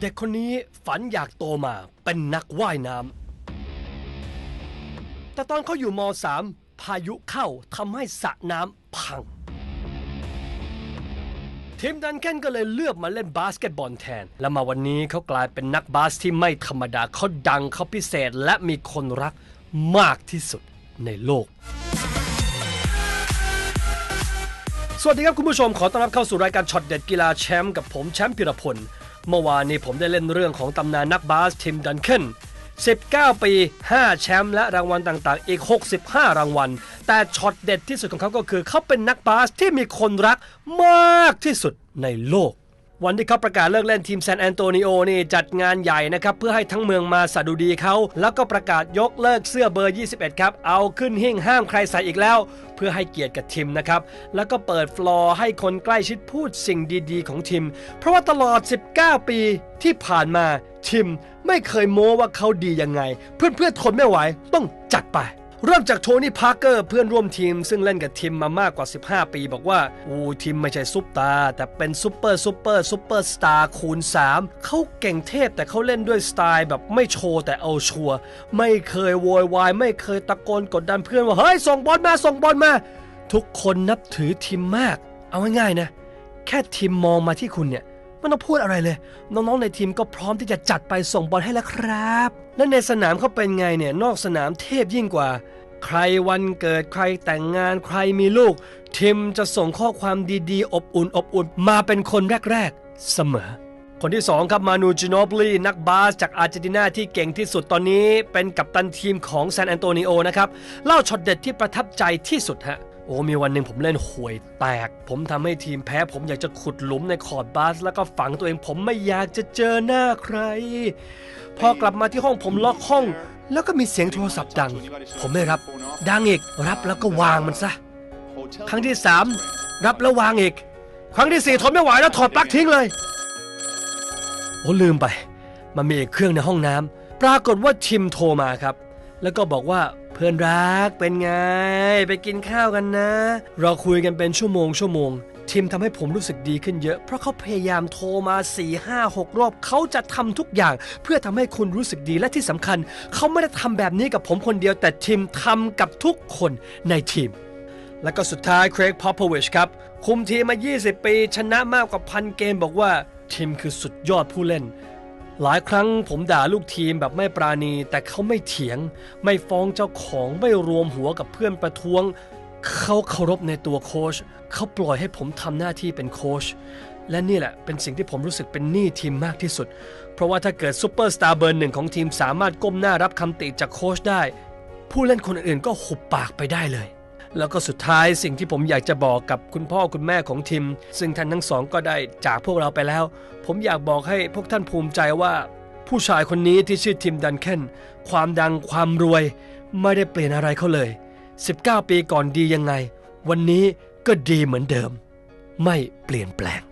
เด็กคนนี้ฝันอยากโตมาเป็นนักว่ายน้ำ แต่ตอนเขาอยู่ม .3 พายุเข้าทำให้สระน้ำพัง ทีมดันแคนก็เลยเลือกมาเล่นบาสเกตบอลแทน และมาวันนี้เขากลายเป็นนักบาสที่ไม่ธรรมดาเขาดังเขาพิเศษและมีคนรักมากที่สุดในโลกสวัสดีครับคุณผู้ชมขอต้อนรับเข้าสู่รายการช็อตเด็ดกีฬาแชมป์กับผมแชมป์พิรพล เมื่อวานนี้ผมได้เล่นเรื่องของตำนานนักบาสทิมดันเคน19 ปี 5 แชมป์และรางวัลต่างๆ อีก 65 รางวัล แต่ช็อตเด็ดที่สุดของเขาก็คือ เขาเป็นนักบาสที่มีคนรักมากที่สุดในโลก วันที่เขาประกาศเลิกเล่นทีมแซนแอนโตนิโอนี่จัดงานใหญ่นะครับ เพื่อให้ทั้งเมืองมาสะดุดีเขา แล้วก็ประกาศยกเลิกเสื้อเบอร์ 21 ครับ เอาขึ้นหิ้งห้ามใครใส่อีกแล้ว เพื่อให้เกียรติกับทีมนะครับ แล้วก็เปิดฟลอร์ให้คนใกล้ชิดพูดสิ่งดีๆ ของทีม เพราะว่าตลอด 19 ปีที่ผ่านมาทีมไม่เคยโม้ว่าเขาดียังไง เพื่อนๆทนไม่ไหวต้องจัดไป เริ่มจากโทนี่พาร์เกอร์เพื่อนร่วมทีม ซึ่งเล่นกับทีมมามากกว่า 15 ปี บอกว่า อูทีมไม่ใช่ซุปตาร์แต่เป็นซุปเปอร์ซุปเปอร์ซุปเปอร์สตาร์คูณ 3 เขาเก่งเทพแต่เขาเล่นด้วยสไตล์แบบไม่โชว์แต่เอาชัวร์ไม่เคยโวยวายไม่เคยตะโกนกดดันเพื่อนว่า เฮ้ย ส่งบอลมา ส่งบอลมา ทุกคนนับถือทีมมาก เอาง่ายๆนะ แค่ทีมมองมาที่คุณเนี่ย ไม่ต้องพูดอะไรเลย น้องๆในทีมก็พร้อมที่จะจัดไปส่งบอลให้แล้วครับ และในสนามเขาเป็นไงเนี่ยนอกสนามเทพยิ่งกว่า ใครวันเกิดใครแต่งงานใครมีลูก ทีมจะส่งข้อความดีๆ อบอุ่นอบอุ่นมาเป็นคนแรกๆ เสมอ คนที่ 2 ครับมานูจิโนบลีนักบาสจากอาร์เจนตินาที่เก่งที่สุดตอนนี้ เป็นกัปตันทีมของซานแอนโตนิโอนะครับเล่าช็อตเด็ดที่ประทับใจที่สุดฮะ โอ้มีวันหนึ่งผมเล่นห่วยแตก ผมทำให้ทีมแพ้ ผมอยากจะขุดหลุมในคอร์ดบาส แล้วก็ฝังตัวเองผมไม่อยากจะเจอหน้าใคร พอกลับมาที่ห้องผมล็อกห้อง แล้วก็มีเสียงโทรศัพท์ดัง ผมไม่รับ ดังอีกรับแล้วก็วางมันซะ ครั้งที่สามรับแล้ววางอีก ครั้งที่สี่ทนไม่ไหวแล้วถอดปลั๊กทิ้งเลยโอ้ลืมไป มันมีอีกเครื่องในห้องน้ำปรากฏว่าทิมโทรมาครับ แล้วก็บอกว่า เพื่อนรักเป็นไง ไปกินข้าวกันนะ เราคุยกันเป็นชั่วโมงชั่วโมงทิมทำให้ผมรู้สึกดีขึ้นเยอะ เพราะเขาพยายามโทรมา 4 5 6 รอบ เขาจะทำทุกอย่าง เพื่อทำให้คุณรู้สึกดีและที่สำคัญ เขาไม่ได้ทำแบบนี้กับผมคนเดียว แต่ทิมทำกับทุกคนในทีม แล้วก็สุดท้ายเครกพอปพวิชครับ คุมทีมมา 20 ปี ชนะมากกว่าพันเกมบอกว่าทีมคือสุดยอดผู้เล่น หลายครั้งผมด่าลูกทีมแบบไม่ปราณี แต่เขาไม่เถียง ไม่ฟ้องเจ้าของไม่รวมหัวกับเพื่อนประท้วง เขาเคารพในตัวโค้ชเขาปล่อยให้ผมทำหน้าที่เป็นโค้ชและนี่แหละเป็นสิ่งที่ผมรู้สึกเป็นหนี้ทีมมากที่สุด เพราะว่าถ้าเกิดซูเปอร์สตาร์เบอร์หนึ่งของทีมสามารถก้มหน้ารับคำติจากโค้ชได้ ผู้เล่นคนอื่นก็หุบปากไปได้เลย แล้วก็สุดท้ายสิ่งที่ผมอยากจะบอกกับคุณพ่อคุณแม่ของทิม ซึ่งท่านทั้งสองก็ได้จากพวกเราไปแล้ว ผมอยากบอกให้พวกท่านภูมิใจว่า ผู้ชายคนนี้ที่ชื่อทิมดันเคนความดังความรวย ไม่ได้เปลี่ยนอะไรเขาเลย 19 ปีก่อนดียังไง วันนี้ก็ดีเหมือนเดิม ไม่เปลี่ยนแปลง